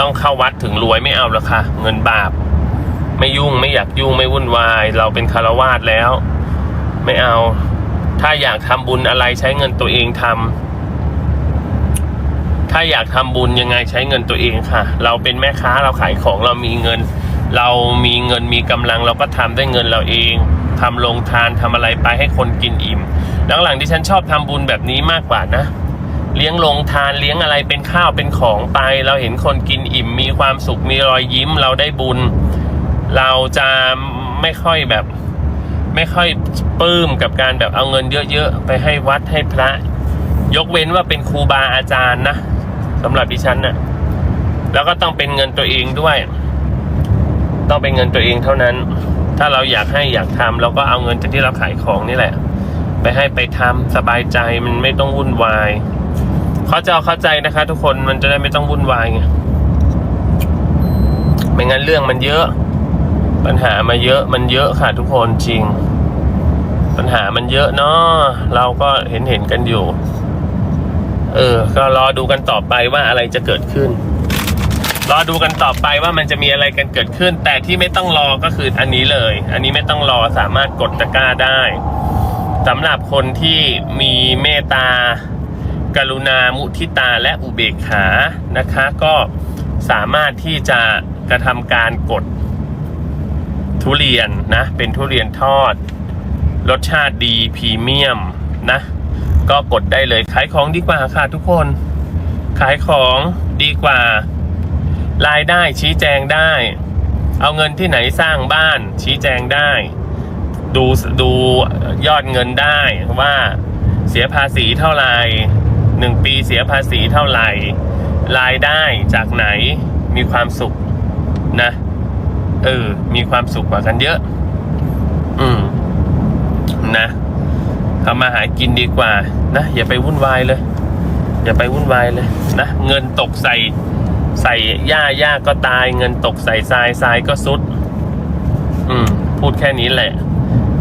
ต้องเข้าวัดถึงรวยไม่เอาหรอกค่ะ เงินบาป ไม่ยุ่งไม่อยากยุ่งไม่วุ่นวาย เราเป็นคารวาสแล้ว ไม่เอา ถ้าอยากทำบุญอะไรใช้เงินตัวเองทำถ้าอยากทำบุญยังไงใช้เงินตัวเองค่ะ เราเป็นแม่ค้าเราขายของเรามีเงิน เรามีเงินมีกำลังเราก็ทำด้วยเงินเราเองทำลงทานทำอะไรไปให้คนกินอิ่มหลังๆที่ฉันชอบทำบุญแบบนี้มากกว่านะ เลี้ยงลงทานเลี้ยงอะไรเป็นข้าวเป็นของไป เราเห็นคนกินอิ่มมีความสุขมีรอยยิ้ม เราได้บุญ เราจะไม่ค่อยแบบ ไม่ค่อยปลื้มกับการแบบเอาเงินเยอะๆไปให้วัดให้พระ ยกเว้นว่าเป็นครูบาอาจารย์นะสำหรับดิฉันนะ่ะแล้วก็ต้องเป็นเงินตัวเองด้วย ต้องเป็นเงินตัวเองเท่านั้น ถ้าเราอยากให้อยากทำเราก็เอาเงินจากที่เราขายของนี่แหละ ไปให้ไปทำสบายใจมันไม่ต้องวุ่นวาย เขาจะเอาเข้าใจนะคะ ทุกคนมันจะได้ไม่ต้องวุ่นวายไงไม่งั้นเรื่องมันเยอะ ปัญหามาเยอะมันเยอะค่ะทุกคนจริง ปัญหามันเยอะเนาะเราก็เห็นเห็นกันอยู่ เออ ก็รอดูกันต่อไปว่าอะไรจะเกิดขึ้น รอดูกันต่อไปว่ามันจะมีอะไรกันเกิดขึ้น แต่ที่ไม่ต้องรอก็คืออันนี้เลย อันนี้ไม่ต้องรอสามารถกดตะกร้าได้สำหรับคนที่มีเมตตา กรุณามุทิตาและอุเบกขานะคะ ก็สามารถที่จะกระทำการกดทุเรียนนะ เป็นทุเรียนทอด รสชาติดีพรีเมียมนะ ก็กดได้เลยขายของดีกว่าค่ะทุกคน ขายของดีกว่ารายได้ชี้แจงได้ เอาเงินที่ไหนสร้างบ้านชี้แจงได้ ดูดูยอดเงินได้ว่าเสียภาษีเท่าไหร่ หนึ่งปีเสียภาษีเท่าไหร่รายได้จากไหนมีความสุขนะ เออ มีความสุขกว่ากันเยอะ อืม นะทำมาหากินดีกว่า นะ อย่าไปวุ่นวายเลย อย่าไปวุ่นวายเลย นะ เงินตกใส่ ใส่หญ้าหญ้าก็ตาย เงินตกใส่ทรายทรายก็สุด อืม พูดแค่นี้แหละ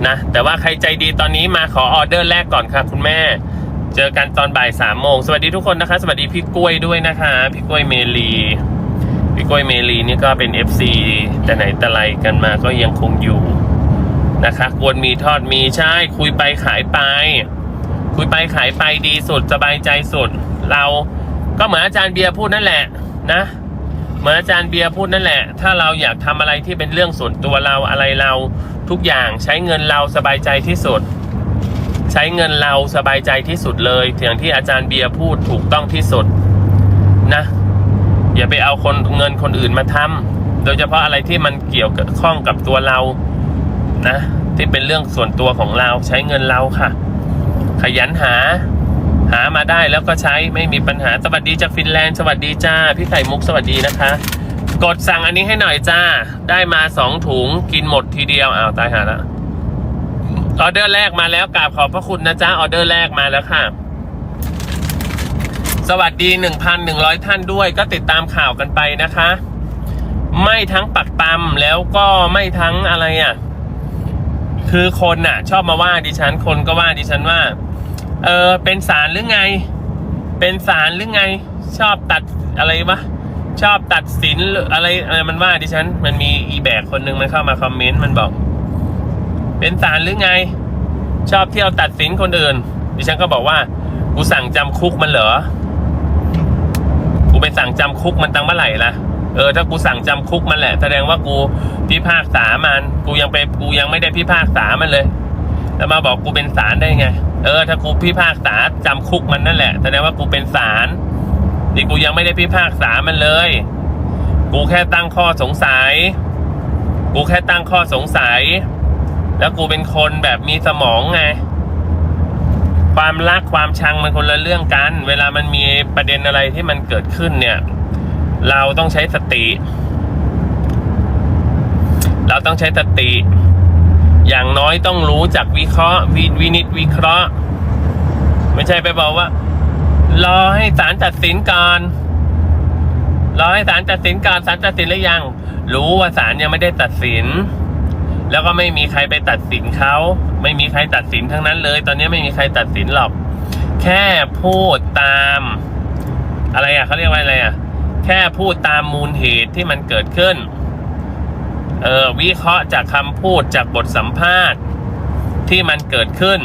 นะ แต่ว่าใครใจดีตอนนี้มาขอออเดอร์แรกก่อนค่ะ คุณแม่ เจอกันตอนบ่ายสามโมงสวัสดีทุกคนนะคะ สวัสดีพี่กล้วยด้วยนะคะ พี่กล้วยเมลีพี่กล้วยเมลีนี่ก็เป็น FC แต่ไหนแต่ไรกันมาก็ยังคงอยู่นะคะกวนมีทอดมีใช่ คุยไปขายไป คุยไปขายไปดีสุดสบายใจสุด เราก็เหมือนอาจารย์เบียร์พูดนั่นแหละนะเหมือนอาจารย์เบียร์พูดนั่นแหละ ถ้าเราอยากทำอะไรที่เป็นเรื่องส่วนตัวเราอะไรเราทุกอย่างใช้เงินเราสบายใจที่สุด ใช้เงินเราสบายใจที่สุดเลยอย่างที่อาจารย์เบียร์พูดถูกต้องที่สุดนะ อย่าไปเอาคนเงินคนอื่นมาทำโดยเฉพาะอะไรที่มันเกี่ยวกับข้องกับตัวเรานะ ที่เป็นเรื่องส่วนตัวของเราใช้เงินเราค่ะ ขยันหา หามาได้แล้วก็ใช้ไม่มีปัญหาสวัสดีจากฟินแลนด์สวัสดีจ้าพี่ไข่มุกสวัสดีนะคะ กดสั่งอันนี้ให้หน่อยจ้า ได้มาสองถุงกินหมดทีเดียวอ้าวตายหาละ ออเดอร์แรกมาแล้วกราบขอบพระคุณนะจ้าออเดอร์แรกมาแล้วค่ะ สวัสดี 1,100 ท่านด้วย ก็ติดตามข่าวกันไปนะคะ ไม่ทั้งปักตำแล้วก็ไม่ทั้งอะไรอะ คือคนน่ะ ชอบมาว่าดิฉันคนก็ว่าดิฉันว่า เออเป็นสารหรือไง เป็นสารหรือไง ชอบตัดอะไรวะชอบตัดสินหรืออะไรอะไรมันว่าดิฉัน มันมีอีแบกคนหนึ่งมันเข้ามาคอมเมนต์มันบอก เป็นสารหรือไง ชอบเที่ยวตัดสินคนอื่น ดิฉันก็บอกว่า กูสั่งจำคุกมันเหรอ กูไปสั่งจำคุกมันตั้งเมื่อไหร่ล่ะ เออถ้ากูสั่งจำคุกมันแหละ แสดงว่ากูพิพากษามัน กูยังไปกูยังไม่ได้พิพากษามันเลย แล้วมาบอกกูเป็นศาลได้ไง เออ ถ้ากูพิพากษาจำคุกมันนั่นแหละ แสดงว่ากูเป็นศาลนี่กูยังไม่ได้พิพากษามันเลย กูแค่ตั้งข้อสงสัย กูแค่ตั้งข้อสงสัย แล้วกูเป็นคนแบบมีสมองไง ความรักความชังมันคนละเรื่องกัน เวลามันมีประเด็นอะไรที่มันเกิดขึ้นเนี่ย เราต้องใช้สติ เราต้องใช้สติ อย่างน้อยต้องรู้จักวิเคราะห์วิวินิจวิเคราะห์ ไม่ใช่ไปบอกว่า รอให้ศาลตัดสินก่อนรอให้ศาลตัดสินก่อนศาลตัดสินหรือยัง รู้ว่าศาลยังไม่ได้ตัดสิน แล้วก็ไม่มีใครไปตัดสินเขาไม่มีใครตัดสินทั้งนั้นเลย ตอนนี้ไม่มีใครตัดสินหรอก แค่พูดตาม อะไรอะเขาเรียกว่าอะไรอะ แค่พูดตามมูลเหตุที่มันเกิดขึ้น เออวิเคราะห์จากคำพูดจากบทสัมภาษณ์ที่มันเกิดขึ้น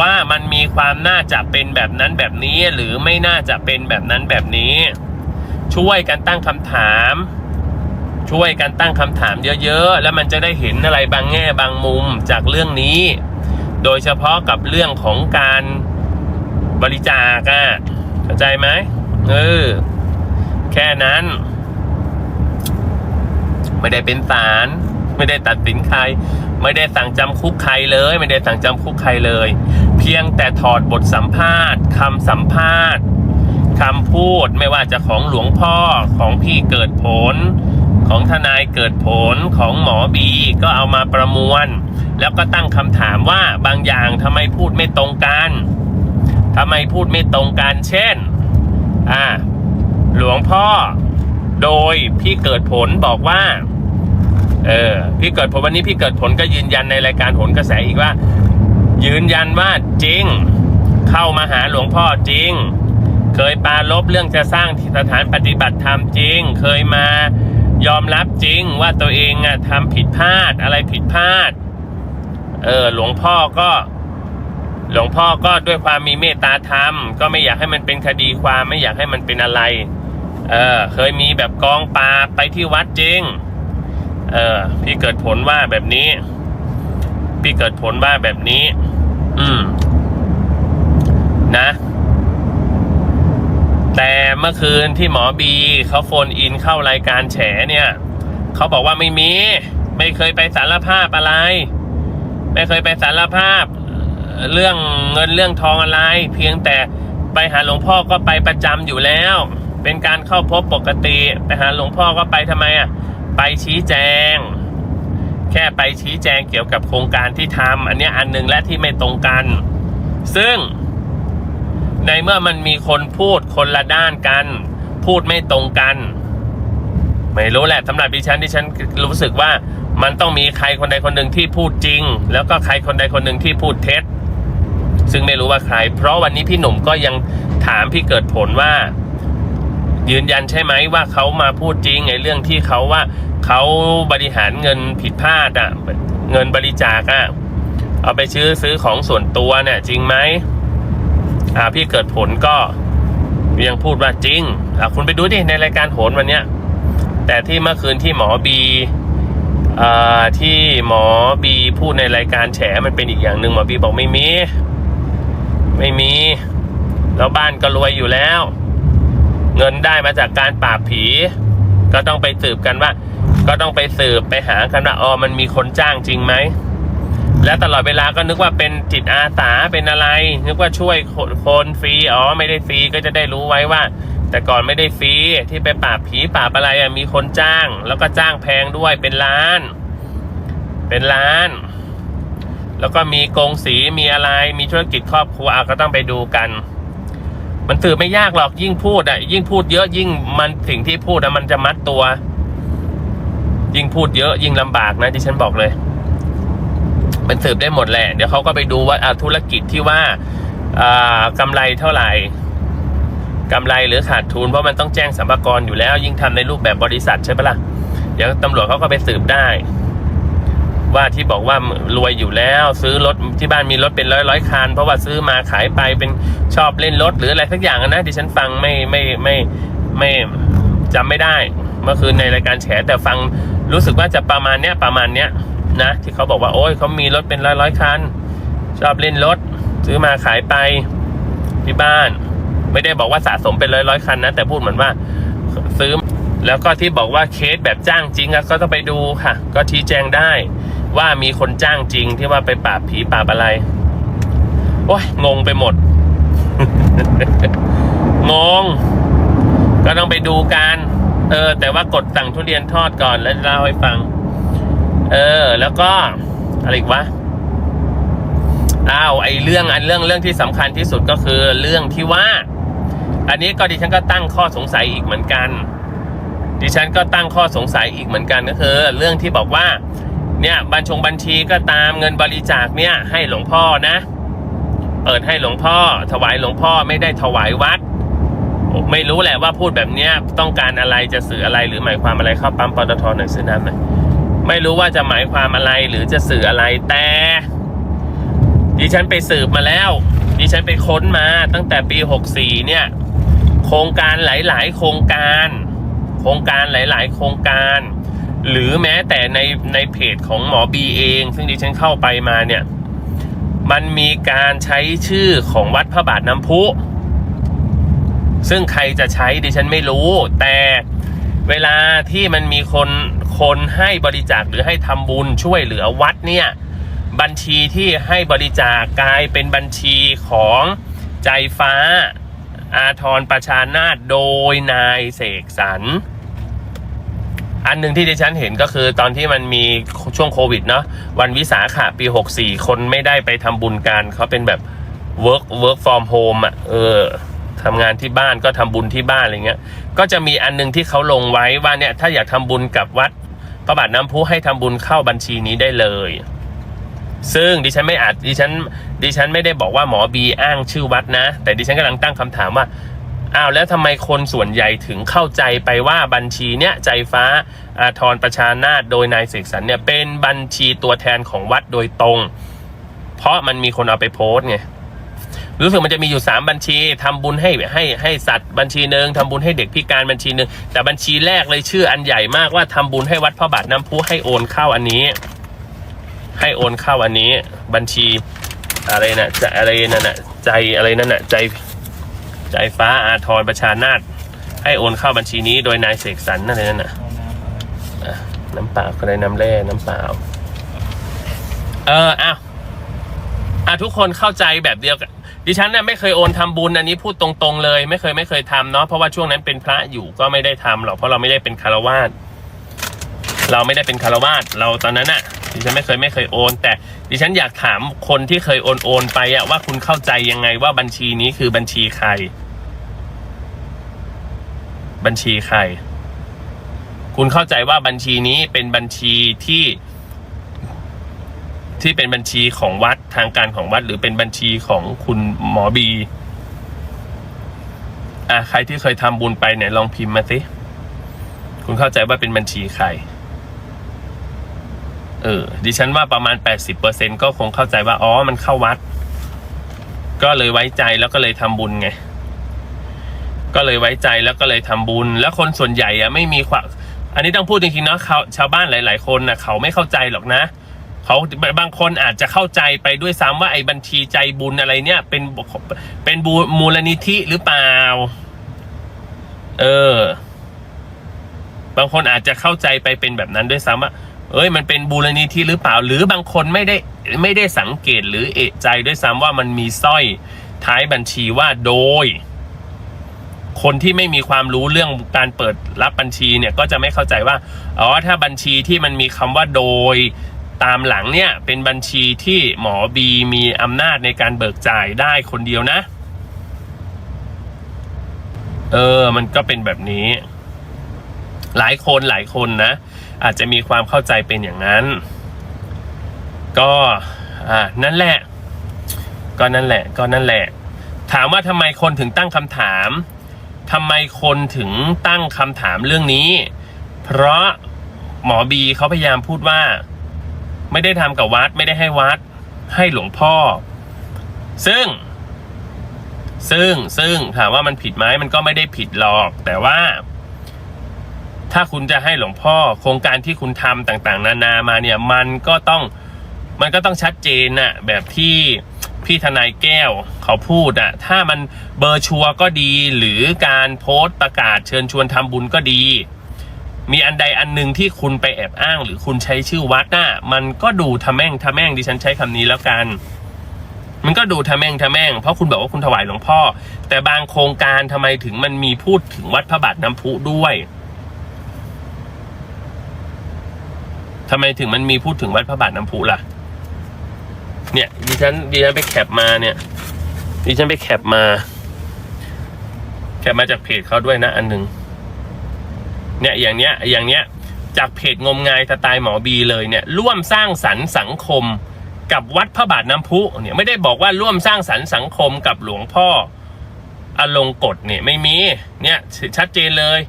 ว่ามันมีความน่าจะเป็นแบบนั้นแบบนี้หรือไม่น่าจะเป็นแบบนั้นแบบนี้ ช่วยกันตั้งคำถาม ช่วยกันตั้งคำถามเยอะๆ แล้วมันจะได้เห็นอะไรบางแง่บางมุมจากเรื่องนี้ โดยเฉพาะกับเรื่องของการบริจาคอะเข้าใจไหมเออแค่นั้น ไม่ได้เป็นศาลไม่ได้ตัดสินใคร ไม่ได้สั่งจำคุกใครเลย ไม่ได้สั่งจำคุกใครเลย เพียงแต่ถอดบทสัมภาษณ์คำสัมภาษณ์คำพูดไม่ว่าจะของหลวงพ่อของพี่เกิดผล ของทนายเกิดผลของหมอบีก็เอามาประมวล แล้วก็ตั้งคำถามว่าบางอย่างทำไมพูดไม่ตรงกันทำไมพูดไม่ตรงกันเช่นอ่าหลวงพ่อ โดยพี่เกิดผลบอกว่าเออพี่เกิดผลวันนี้พี่เกิดผลก็ยืนยันในรายการผลกระแสอีกว่า ยืนยันว่าจริง เข้ามาหาหลวงพ่อจริง เคยปารบเรื่องจะสร้างสถานปฏิบัติธรรมจริง เคยมา ยอมรับจริงว่าตัวเองอะทำผิดพลาดอะไรผิดพลาด เออ หลวงพ่อก็ หลวงพ่อก็ด้วยความมีเมตตาธรรม ก็ไม่อยากให้มันเป็นคดีความไม่อยากให้มันเป็นอะไร เออ เคยมีแบบกองปราไปที่วัดจริง เออ พี่เกิดผลว่าแบบนี้ พี่เกิดผลว่าแบบนี้ อืม นะ แต่เมื่อคืนที่หมอบีเขาโฟนอินเข้ารายการแฉเนี่ยเขาบอกว่าไม่มี ไม่เคยไปสารภาพอะไร ไม่เคยไปสารภาพ เรื่องเงินเรื่องทองอะไร เพียงแต่ไปหาหลวงพ่อก็ไปประจำอยู่แล้ว เป็นการเข้าพบปกติ ไปหาหลวงพ่อก็ไปทำไมอะไปชี้แจง แค่ไปชี้แจงเกี่ยวกับโครงการที่ทำอันนี้อันหนึ่งและที่ไม่ตรงกัน ซึ่ง ในเมื่อมันมีคนพูดคนละด้านกัน พูดไม่ตรงกัน ไม่รู้แหละสำหรับดิฉันดิฉันรู้สึกว่ามันต้องมีใครคนใดคนหนึ่งที่พูดจริง แล้วก็ใครคนใดคนหนึ่งที่พูดเท็จ ซึ่งไม่รู้ว่าใคร เพราะวันนี้พี่หนุ่มก็ยังถามพี่เกิดผลว่า ยืนยันใช่ไหมว่าเขามาพูดจริงไอ้เรื่องที่เขาว่าเขาบริหารเงินผิดพลาดอะเงินบริจาคอะเอาไปซื้อซื้อของส่วนตัวเนี่ยจริงไหม อ่าพี่เกิดผลก็ยังพูดว่าจริงอ่าคุณไปดูดิในรายการโหนวันเนี้ยแต่ที่เมื่อคืนที่หมอบีอ่าที่หมอบีพูดในรายการแฉมันเป็นอีกอย่างหนึ่งหมอบีบอกไม่มี ไม่มี แล้วบ้านก็รวยอยู่แล้ว เงินได้มาจากการปราบผี ก็ต้องไปสืบกันว่า ก็ต้องไปสืบไปหากันว่าอ๋อมันมีคนจ้างจริงไหม และตลอดเวลาก็นึกว่าเป็นจิตอาสาเป็นอะไร นึกว่าช่วยคนคนฟรีอ๋อไม่ได้ฟรีก็จะได้รู้ไว้ว่า แต่ก่อนไม่ได้ฟรีที่ไปปราบผีปราบอะไรมีคนจ้าง แล้วก็จ้างแพงด้วยเป็นล้าน เป็นล้าน แล้วก็มีกงสีมีอะไรมีธุรกิจครอบครัวก็ต้องไปดูกัน มันสืบไม่ยากหรอกยิ่งพูดอะยิ่งพูดเยอะยิ่งมันสิ่งที่พูดอะมันจะมัดตัว ยิ่งพูดเยอะยิ่งลำบากนะที่ฉันบอกเลย มันสืบได้หมดแหละ เดี๋ยวเขาก็ไปดูว่าธุรกิจที่ว่าอากำไรเท่าไหร่กำไรหรือขาดทุนเพราะมันต้องแจ้งสัมภาระอยู่แล้ว ยิ่งทำในรูปแบบบริษัทใช่ปะล่ะเดี๋ยวตำรวจเขาก็ไปสืบได้ ว่าที่บอกว่ารวยอยู่แล้ว ซื้อรถที่บ้านมีรถเป็นร้อยร้อยคันเพราะว่าซื้อมาขายไปเป็นชอบเล่นรถหรืออะไรสักอย่างนะที่ฉันฟังไม่ไม่ไม่ไม่จำไม่ได้เมื่อคืนในรายการแฉแต่ฟังรู้สึกว่าจะประมาณเนี้ยประมาณเนี้ย นะ ที่เขาบอกว่าโอ้ยเขามีรถเป็นร้อยร้อยคัน ชอบเล่นรถ ซื้อมาขายไปที่บ้าน ไม่ได้บอกว่าสะสมเป็นร้อยร้อยคันนะ แต่พูดเหมือนว่าซื้อ แล้วก็ที่บอกว่าเคสแบบจ้างจริงก็ต้องไปดูค่ะ ก็ชี้แจงได้ว่ามีคนจ้างจริงที่ว่าไปปราบผีปราบอะไรโอ้ยงงไปหมด งง ก็ต้องไปดูกัน เออ แต่ว่ากดสั่งทุเรียนทอดก่อนแล้วเล่าให้ฟัง เออ แล้วก็อะไรอีกวะอ้าวไอ้เรื่องอันเรื่องเรื่องที่สำคัญที่สุดก็คือเรื่องที่ว่า อันนี้ก็ดิฉันก็ตั้งข้อสงสัยอีกเหมือนกัน ดิฉันก็ตั้งข้อสงสัยอีกเหมือนกันก็คือ เรื่องที่บอกว่า เนี่ยบัญชงบัญชีก็ตามเงินบริจาคเนี่ย ให้หลวงพ่อนะ เปิดให้หลวงพ่อ ถวายหลวงพ่อไม่ได้ถวายวัดไม่รู้แหละว่าพูดแบบเนี้ยต้องการอะไรจะสื่ออะไรหรือหมายความอะไรเข้าปั๊มปตทหน่อยซื้อน้ำหน่อย ไม่รู้ว่าจะหมายความอะไรหรือจะสื่ออะไรแต่ดิฉันไปสืบมาแล้ว ดิฉันไปค้นมาตั้งแต่ปี 64 เนี่ย โครงการหลาย ๆ โครงการ โครงการหลาย ๆ โครงการ หรือแม้แต่ในในเพจของหมอบีเอง ซึ่งดิฉันเข้าไปมาเนี่ย มันมีการใช้ชื่อของวัดพระบาทน้ำพุ ซึ่งใครจะใช้ดิฉันไม่รู้ แต่เวลาที่มันมีคน คนให้บริจาคหรือให้ทำบุญช่วยเหลือวัดเนี่ยบัญชีที่ให้บริจาคกลายเป็นบัญชีของใจฟ้า อาทรประชานาโดยนายเสกสรรอันหนึ่งที่ดิฉันเห็นก็คือตอนที่มันมีช่วงโควิดเนาะวันวิสาขะปี 64 คนไม่ได้ไปทำบุญกันเขาเป็นแบบ work work from home อะเออทำงานที่บ้านก็ทำบุญที่บ้านอะไรเงี้ย ก็จะมีอันหนึงที่เขาลงไว้ว่าเนี่ยถ้าอยากทำบุญกับวัด พระบาทน้ำพุให้ทำบุญเข้าบัญชีนี้ได้เลย ซึ่งดิฉันไม่อาจดิฉันดิฉันไม่ได้บอกว่าหมอบีอ้างชื่อวัดนะ แต่ดิฉันกำลังตั้งคำถามว่าอ้าวแล้วทำไมคนส่วนใหญ่ถึงเข้าใจไปว่าบัญชีเนี้ยใจฟ้าอาทรประชานาถโดยนายเสกสรรเนี่ยเป็นบัญชีตัวแทนของวัดโดยตรง เพราะมันมีคนเอาไปโพสต์ไง รู้สึกมันจะมีอยู่สามบัญชีทำบุญให้ให้ให้สัตว์บัญชีหนึ่งทำบุญให้เด็กพิการบัญชีหนึ่งแต่บัญชีแรกเลยชื่ออันใหญ่มากว่าทำบุญให้วัดพระบาทน้ำพุให้โอนเข้าอันนี้ ให้โอนเข้าอันนี้ บัญชีอะไรนะจะอะไรนั่นน่ะใจอะไรนั่นน่ะใจใจฟ้าอาทรประชานาถให้โอนเข้าบัญชีนี้โดยนายเสกสรรนั่นเลยนั่นน่ะอะน้ำเปล่าก็ได้น้ำแร่น้ำเปล่า เอออ้าวอะทุกคนเข้าใจแบบเดียวกัน ดิฉันเนี่ยไม่เคยโอนทำบุญอันนี้พูดตรงๆเลย ไม่เคยไม่เคยทำเนาะเพราะว่าช่วงนั้นเป็นพระอยู่ก็ไม่ได้ทำหรอกเพราะเราไม่ได้เป็นคารวาสเราไม่ได้เป็นคารวาสเราตอนนั้นอะดิฉันไม่เคยไม่เคยโอน แต่ดิฉันอยากถามคนที่เคยโอนโอนไปอะว่าคุณเข้าใจยังไงว่าบัญชีนี้คือบัญชีใคร บัญชีใคร คุณเข้าใจว่าบัญชีนี้เป็นบัญชีที่ ที่เป็นบัญชีของวัดทางการของวัด หรือเป็นบัญชีของคุณหมอบีอะใครที่เคยทำบุญไปเนี่ยลองพิมพ์มาสิคุณเข้าใจว่าเป็นบัญชีใคร เออ ดิฉันว่าประมาณ 80%ก็คงเข้าใจว่า อ๋อ มันเข้าวัด ก็เลยไว้ใจแล้วก็เลยทำบุญไง ก็เลยไว้ใจแล้วก็เลยทำบุญ แล้วคนส่วนใหญ่อะไม่มีความ อันนี้ต้องพูดจริงๆเนาะชาวบ้านหลาย ๆ คนนะเขาไม่เข้าใจหรอกนะ เขาบางคนอาจจะเข้าใจไปด้วยซ้ำว่าไอ้บัญชีใจบุญอะไรเนี่ย เป็นเป็นบูมูลนิธิหรือเปล่า เออ บางคนอาจจะเข้าใจไปเป็นแบบนั้นด้วยซ้ำว่าเอ้ยมันเป็นบูรณิธิหรือเปล่า หรือบางคนไม่ได้ไม่ได้สังเกตหรือเอะใจด้วยซ้ำว่ามันมีสร้อยท้ายบัญชีว่าโดย คนที่ไม่มีความรู้เรื่องการเปิดรับบัญชีเนี่ยก็จะไม่เข้าใจว่าอ๋อถ้าบัญชีที่มันมีคำว่าโดย ตามหลังเนี่ยเป็นบัญชีที่หมอบีมีอำนาจในการเบิกจ่ายได้คนเดียวนะ เออ มันก็เป็นแบบนี้ หลายคนหลายคนนะ อาจจะมีความเข้าใจเป็นอย่างนั้น ก็อ่านั่นแหละ ก็นั่นแหละ ก็นั่นแหละ ถามว่าทำไมคนถึงตั้งคำถามทำไมคนถึงตั้งคำถามเรื่องนี้ เพราะหมอบีเขาพยายามพูดว่า ไม่ได้ทำกับวัดไม่ได้ให้วัด ให้หลวงพ่อ ซึ่ง ซึ่งซึ่งถามว่ามันผิดไหมมันก็ไม่ได้ผิดหรอก แต่ว่า ถ้าคุณจะให้หลวงพ่อ โครงการที่คุณทำต่าง ๆ นานามาเนี่ย มันก็ต้องมันก็ต้องชัดเจนน่ะ แบบที่พี่ทนายแก้วเขาพูดอะถ้ามันเบอร์ชัวร์ก็ดี หรือการโพสต์ประกาศเชิญชวนทำบุญก็ดี มีอันใดอันหนึ่งที่คุณไปแอบอ้าง หรือคุณใช้ชื่อวัดน่ะมันก็ดูทะแม่งทะแม่งดิฉันใช้คำนี้แล้วกัน มันก็ดูทะแม่งทะแม่ง เพราะคุณบอกว่าคุณถวายหลวงพ่อ แต่บางโครงการทำไมถึงมันมีพูดถึงวัดพระบาทน้ำพุด้วยทำไมถึงมันมีพูดถึงวัดพระบาทน้ำพุล่ะ เนี่ยดิฉันดิฉันไปแคปมาเนี่ยดิฉันไปแคปมา แคปมาจากเพจเขาด้วยนะอันหนึ่ง เนี่ยอย่างเนี้ยอย่างเนี้ยจากเพจงมงายสไตล์หมอบีเลยเนี่ยร่วมสร้างสรรค์สังคม กับวัดพระบาทน้ำพุเนี่ยไม่ได้บอกว่าร่วมสร้างสรรค์สังคมกับหลวงพ่ออลงกฎเนี่ยไม่มีเนี่ยชัดเจนเลย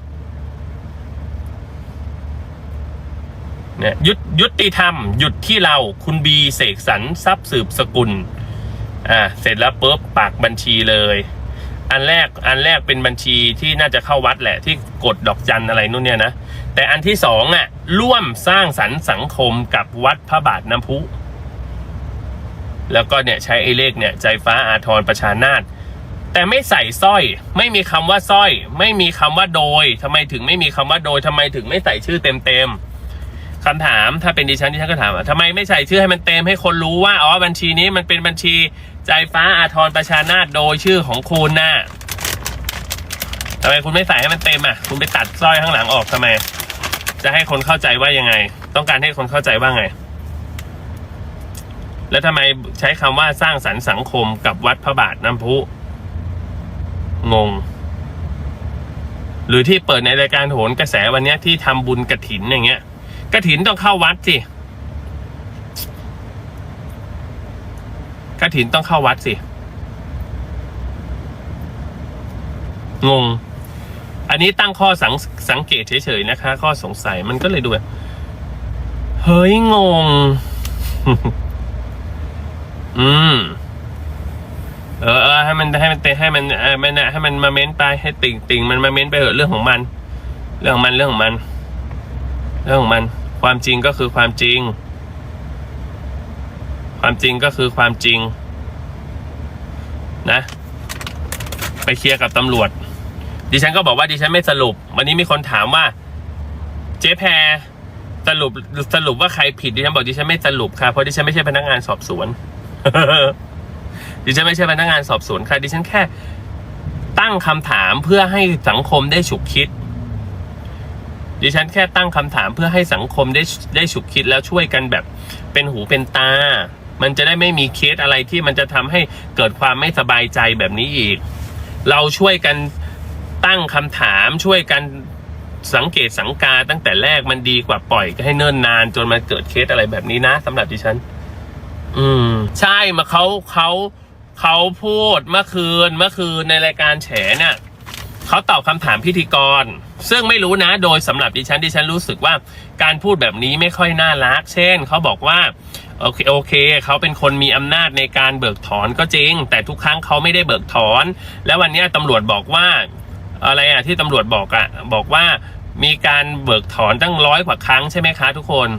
เนี่ยยุยุติธรรม หยุดที่เราคุณบีเสกสรรทรัพย์สืบสกุลอ่าเสร็จแล้วปุ๊บปากบัญชีเลย อันแรกอันแรกเป็นบัญชีที่น่าจะเข้าวัดแหละที่กดดอกจันอะไรนู่นเนี่ยนะแต่อันที่สองอะ ร่วมสร้างสรรค์สังคมกับวัดพระบาทน้ำพุ แล้วก็เนี่ยใช้ไอ้เลขเนี่ย ใจฟ้าอาทรประชานาตแต่ไม่ใส่สร้อย ไม่มีคำว่าสร้อย ไม่มีคำว่าโดยทำไมถึงไม่มีคำว่าโดยทำไมถึงไม่ใส่ชื่อเต็มเต็มคำถามถ้าเป็นดิฉันดิฉันก็ถามว่าทำไมไม่ใส่ชื่อให้มันเต็มให้คนรู้ว่าอ๋อบัญชีนี้มันเป็นบัญชี ใจฟ้าอาทรประชานาตโดยชื่อของคุณน่ะทำไมคุณไม่ใส่ให้มันเต็มอะ คุณไปตัดสร้อยข้างหลังออกทำไม จะให้คนเข้าใจว่ายังไง ต้องการให้คนเข้าใจว่าไง แล้วทำไมใช้คำว่าสร้างสรรค์สังคมกับวัดพระบาทน้ำพุ งง หรือที่เปิดในรายการโหนกระแสวันนี้ที่ทำบุญกระถินอย่างเงี้ยกระถินต้องเข้าวัดสิ กระถินต้องเข้าวัดสิ งง อันนี้ตั้งข้อสังสังเกตเฉยๆนะคะ ข้อสงสัยมันก็เลยดูแบบเฮ้ย งง อืม เออเออให้มันให้มันเตให้มันเออมันให้มันมาเม้นไปให้ติ่งติ่งมันมาเม้นไปเถอะเรื่องของมัน เรื่องของมันเรื่องของมัน เรื่องของมัน ความจริงก็คือความจริง ความจริงก็คือความจริง นะ ไปเคลียร์กับตำรวจ ดิฉันก็บอกว่าดิฉันไม่สรุป วันนี้มีคนถามว่า เจ๊แพรสรุปสรุปว่าใครผิดดิฉันบอกดิฉันไม่สรุปค่ะเพราะดิฉันไม่ใช่พนักงานสอบสวนดิฉันไม่ใช่พนักงานสอบสวนค่ะดิฉันแค่ ตั้งคำถามเพื่อให้สังคมได้ฉุกคิด ดิฉันแค่ตั้งคำถามเพื่อให้สังคมได้ได้ฉุกคิดแล้วช่วยกันแบบ เป็นหูเป็นตา มันจะได้ไม่มีเคสอะไรที่มันจะทำให้เกิดความไม่สบายใจแบบนี้อีก เราช่วยกันตั้งคำถามช่วยกันสังเกตสังกาตั้งแต่แรกมันดีกว่าปล่อยให้เนิ่นนาน จนมันเกิดเคสอะไรแบบนี้นะสำหรับดิฉัน อืม ใช่มาเขาเขาเขาพูดเมื่อคืนเมื่อคืนในรายการแฉเนี่ยเขาตอบคำถามพิธีกร ซึ่งไม่รู้นะโดยสำหรับดิฉันดิฉันรู้สึกว่า การพูดแบบนี้ไม่ค่อยน่ารัก เช่นเขาบอกว่า โอเคโอเคเขาเป็นคนมีอำนาจในการเบิกถอนก็จริง แต่ทุกครั้งเขาไม่ได้เบิกถอน แล้ววันนี้ตำรวจบอกว่า อะไรอะที่ตำรวจบอกอะบอกว่ามีการเบิกถอนตั้งร้อยกว่าครั้งใช่ไหมคะทุกคน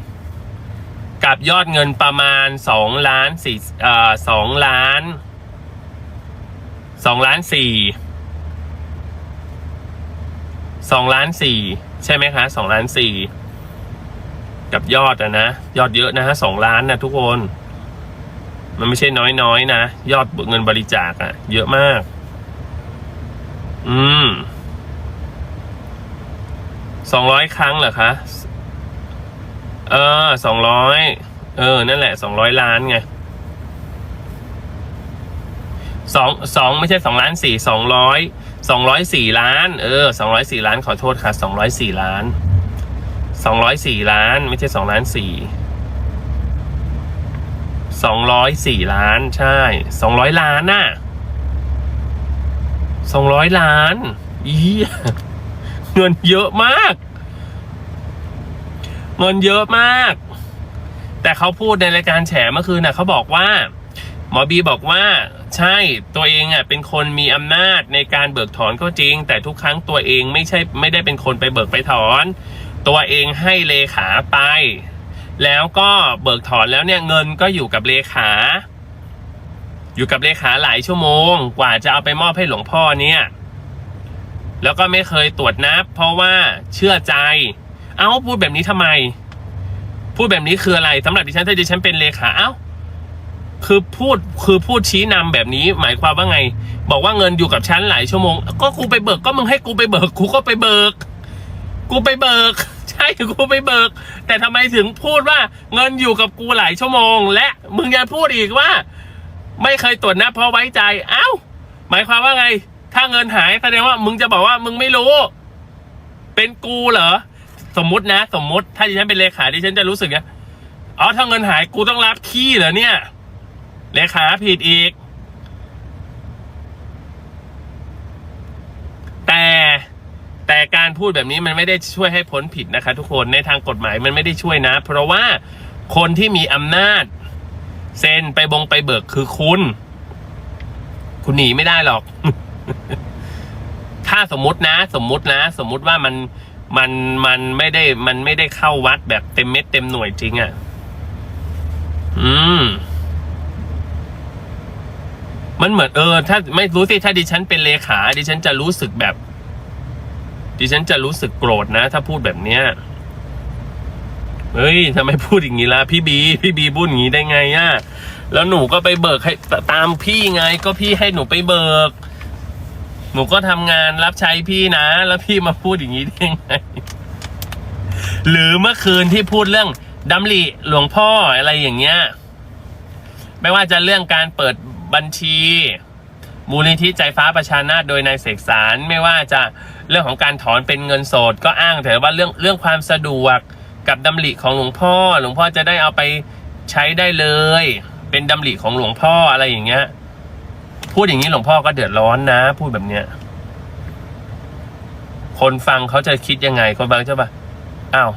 กับยอดเงินประมาณสองล้านสี่เอ่อสองล้านสองล้านสี่สองล้านสี่ใช่ไหมคะสองล้านสี่ กับยอดอะนะยอดเยอะนะฮะสองล้านนะทุกคน มันไม่ใช่น้อยๆนะ ยอดเงินบริจาคอะเยอะมาก อืมสองร้อยครั้งเหรอคะ เออสองร้อยเออ นั่นแหละสองร้อยล้านไงสองสองไม่ใช่สองล้านสี่สองร้อยสองร้อยสี่ล้าน เออสองร้อยสี่ล้านขอโทษค่ะสองร้อยสี่ล้าน สองร้อยสี่ล้านไม่ใช่สองล้านสี่สองร้อยสี่ล้านใช่สองร้อยล้านน่ะสองร้อยล้านอีเงินเยอะมาก เงินเยอะมาก แต่เขาพูดในรายการแฉเมื่อคืนน่ะเขาบอกว่า หมอบีบอกว่าใช่ตัวเองอะเป็นคนมีอำนาจในการเบิกถอนก็จริง แต่ทุกครั้งตัวเองไม่ใช่ไม่ได้เป็นคนไปเบิกไปถอน ตัวเองให้เลขาไป แล้วก็เบิกถอนแล้วเนี่ยเงินก็อยู่กับเลขา อยู่กับเลขาหลายชั่วโมง กว่าจะเอาไปมอบให้หลวงพ่อเนี่ย แล้วก็ไม่เคยตรวจนับ เพราะว่าเชื่อใจ เอ้าพูดแบบนี้ทำไม พูดแบบนี้คืออะไรสำหรับดิฉันถ้าดิฉันเป็นเลขาเอ้าคือพูดคือพูดชี้นำแบบนี้ หมายความว่าไง บอกว่าเงินอยู่กับฉันหลายชั่วโมง ก็กูไปเบิกก็มึงให้กูไปเบิกกูก็ไปเบิก กูไปเบิก ใช่กูไปเบิก แต่ทำไมถึงพูดว่าเงินอยู่กับกูหลายชั่วโมง และมึงยังพูดอีกว่า ไม่เคยตรวจนับเพราะไว้ใจ เอ้า หมายความว่าไง ถ้าเงินหายแสดงว่ามึงจะบอกว่ามึงไม่รู้ เป็นกูเหรอ สมมตินะ สมมติ ถ้าดิฉันเป็นเลขาดิฉันจะรู้สึกนะอ๋อถ้าเงินหายกูต้องรับขี้เหรอเนี่ย เลขาผิดอีก แต่ แต่การพูดแบบนี้มันไม่ได้ช่วยให้พ้นผิดนะคะ ทุกคนในทางกฎหมายมันไม่ได้ช่วยนะ เพราะว่าคนที่มีอำนาจเซ็นไปบงไปเบิกคือคุณ คุณหนีไม่ได้หรอก ถ้าสมมตินะ สมมตินะ สมมุติว่ามันมันมันไม่ได้มันไม่ได้เข้าวัดแบบเต็มเม็ดเต็มหน่วยจริงอะ่ะ อืม มันเหมือนเออ ถ้าไม่รู้สิถ้าดิฉันเป็นเลขาดิฉันจะรู้สึกแบบ ดิฉันจะรู้สึกโกรธนะ ถ้าพูดแบบเนี้ยเฮ้ยทำไมพูดอย่างนี้ล่ะพี่บี พี่บีพูดอย่างนี้ได้ไงอะแล้วหนูก็ไปเบิกให้ตามพี่ไง ก็พี่ให้หนูไปเบิก หนูก็ทำงานรับใช้พี่นะ แล้วพี่มาพูดอย่างนี้ได้ไง หรือเมื่อคืนที่พูดเรื่องดำริหลวงพ่ออะไรอย่างเงี้ย ไม่ว่าจะเรื่องการเปิดบัญชี มูลนิธิใจฟ้าประชานาโดยนายเสกสารไม่ว่าจะเรื่องของการถอนเป็นเงินสด ก็อ้างแต่ว่าเรื่องเรื่องความสะดวกกับดำริของหลวงพ่อ หลวงพ่อจะได้เอาไปใช้ได้เลย เป็นดำริของหลวงพ่ออะไรอย่างเงี้ย พูดอย่างนี้หลวงพ่อก็เดือดร้อนนะ พูดแบบเนี้ยคนฟังเขาจะคิดยังไงคนฟังจะป่ะอ้าว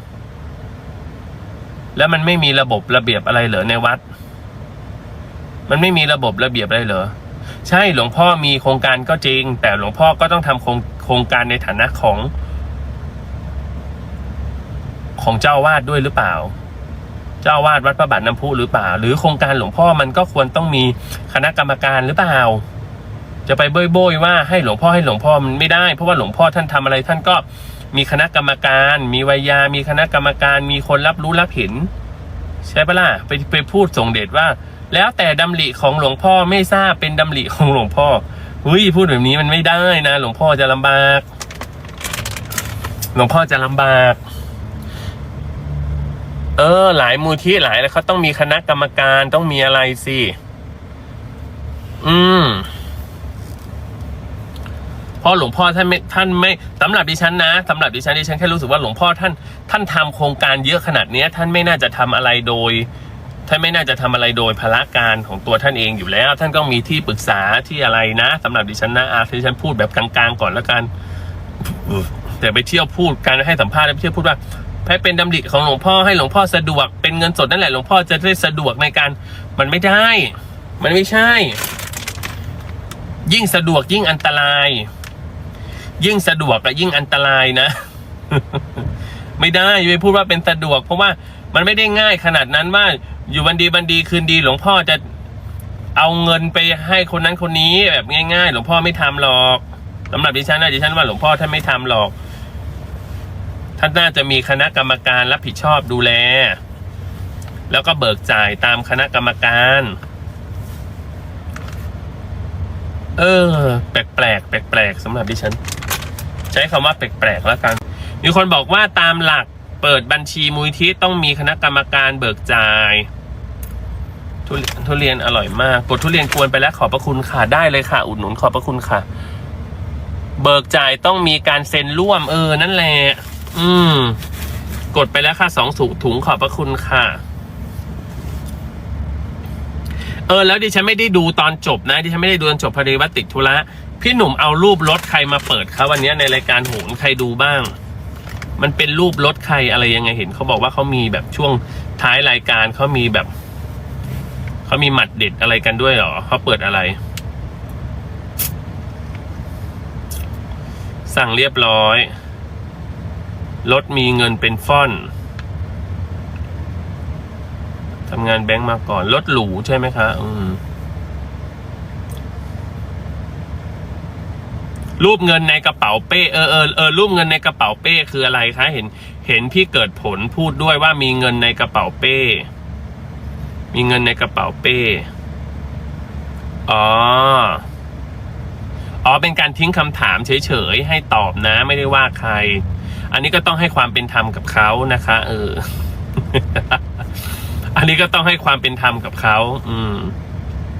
แล้วมันไม่มีระบบระเบียบอะไรเหรอในวัด มันไม่มีระบบระเบียบอะไรเหรอ ใช่หลวงพ่อมีโครงการก็จริง แต่หลวงพ่อก็ต้องทำโครงโครงการในฐานะของ ของเจ้าวาดด้วยหรือเปล่า เจ้าวาดวัดพระบาทน้ำพุหรือเปล่า หรือโครงการหลวงพ่อมันก็ควรต้องมีคณะกรรมการหรือเปล่า จะไปโบยๆว่าให้หลวงพ่อให้หลวงพ่อมันไม่ได้ เพราะว่าหลวงพ่อท่านทำอะไรท่านก็มีคณะกรรมการ มีวิยา มีคณะกรรมการ มีคนรับรู้รับเห็น ใช่ปะล่ะไปไปพูดส่งเดชว่า แล้วแต่ดำริของหลวงพ่อไม่ทราบเป็นดำริของหลวงพ่อเฮ้ยพูดแบบนี้มันไม่ได้นะ หลวงพ่อจะลำบาก หลวงพ่อจะลำบาก เออ หลายมูลที่หลายแล้วเขาต้องมีคณะกรรมการต้องมีอะไรสิอืมพราะหลวงพ่อท่านไม่ท่านไม่สำหรับดิฉันนะสำหรับดิฉันดิฉันแค่รู้สึกว่าหลวงพ่อท่านท่านทำโครงการเยอะขนาดนี้ท่านไม่น่าจะทำอะไรโดย ท่านไม่น่าจะทำอะไรโดยพละการของตัวท่านเองอยู่แล้ว ท่านก็มีที่ปรึกษาที่อะไรนะสำหรับดิฉันนะอาที่ฉันพูดแบบกลางๆก่อนแล้วกันแต่ไปเที่ยวพูดการให้สัมภาษณ์ไปเที่ยวพูดว่าให้เป็นดำริของหลวงพ่อให้หลวงพ่อสะดวก เป็นเงินสดนั่นแหละหลวงพ่อจะได้สะดวกในการมันไม่ได้ มันไม่ใช่ ยิ่งสะดวกยิ่งอันตราย ยิ่งสะดวกกับยิ่งอันตรายนะ ไม่ได้อย่ไปพูดว่าเป็นสะดวก เพราะว่ามันไม่ได้ง่ายขนาดนั้นว่า อยู่วันดีวันดีคืนดีหลวงพ่อจะเอาเงินไปให้คนนั้นคนนี้แบบง่ายๆ หลวงพ่อไม่ทำหรอกสำหรับดิฉันนะดิฉันว่าหลวงพ่อท่านไม่ทำหรอก ท่านน่าจะมีคณะกรรมการรับผิดชอบดูแล แล้วก็เบิกจ่ายตามคณะกรรมการ เออ แปลกแปลกๆแปลกๆสำหรับดิฉัน ใช้คำว่าแปลกๆแล้วกัน มีคนบอกว่าตามหลักเปิดบัญชีมูลที่ต้องมีคณะกรรมการเบิกจ่าย ทุเรียนทุเรียนอร่อยมากกดทุเรียนกวนไปแล้วขอบพระคุณค่ะได้เลยค่ะ อุดหนุนขอบพระคุณค่ะ เบิกจ่ายต้องมีการเซ็นร่วมเออ นั่นแหละอืม กดไปแล้วค่ะสองถุงถุงขอบพระคุณค่ะ เออ แล้วดิฉันไม่ได้ดูตอนจบนะดิฉันไม่ได้ดูตอนจบพอดีว่าติดธุระพี่หนุ่มเอารูปรถใครมาเปิดครับวันนี้ในรายการโหนใครดูบ้าง มันเป็นรูปรถใครอะไรยังไงเห็นเขาบอกว่าเขามีแบบช่วงท้ายรายการเขามีแบบ เขามีหมัดเด็ดอะไรกันด้วยเหรอเขาเปิดอะไร สั่งเรียบร้อย รถมีเงินเป็นฟ่อนทำงานแบงก์มาก่อน รถหรูใช่ไหมคะ อืมรูปเงินในกระเป๋าเป้เออเออเออรูปเงินในกระเป๋าเป้คืออะไรคะ เห็น เห็นพี่เกิดผลพูดด้วยว่ามีเงินในกระเป๋าเป้ มีเงินในกระเป๋าเป้ อ๋อ อ๋อ เป็นการทิ้งคำถามเฉยๆ ให้ตอบนะ ไม่ได้ว่าใคร อันนี้ก็ต้องให้ความเป็นธรรมกับเขานะคะ เออ อันนี้ก็ต้องให้ความเป็นธรรมกับเขา อืม